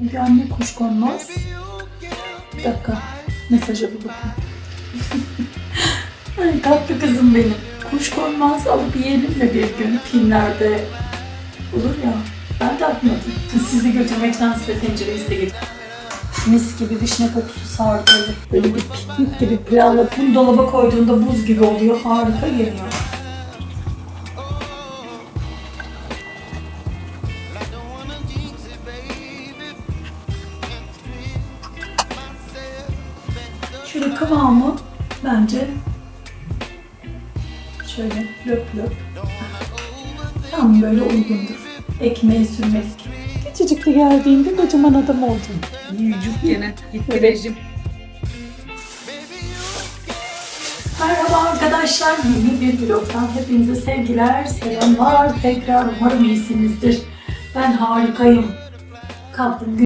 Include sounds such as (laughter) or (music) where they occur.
Bir anne kuşkonmaz. Bir dakika. Mesaja bir. (laughs) Ay tatlı kızım benim. Kuşkonmaz alıp yiyelim mi bir gün filmlerde? Olur ya. Ben de atmadım. Sizi götürmektense tencereyi de getir. Mis gibi vişne kokusu sardı. Böyle bir piknik gibi planla. Bunu dolaba koyduğunda buz gibi oluyor. Harika geliyor. Şöyle kıvamı bence şöyle löp löp tam böyle uygundur. Ekmeğe sürmek. Küçücüklü geldiğinde kocaman adam oldum. Yücük gene. Gitti rejim. Merhaba arkadaşlar, yeni bir vlogdan hepinize sevgiler, selamlar. Tekrar umarım iyisinizdir. Ben harikayım. Kalktım,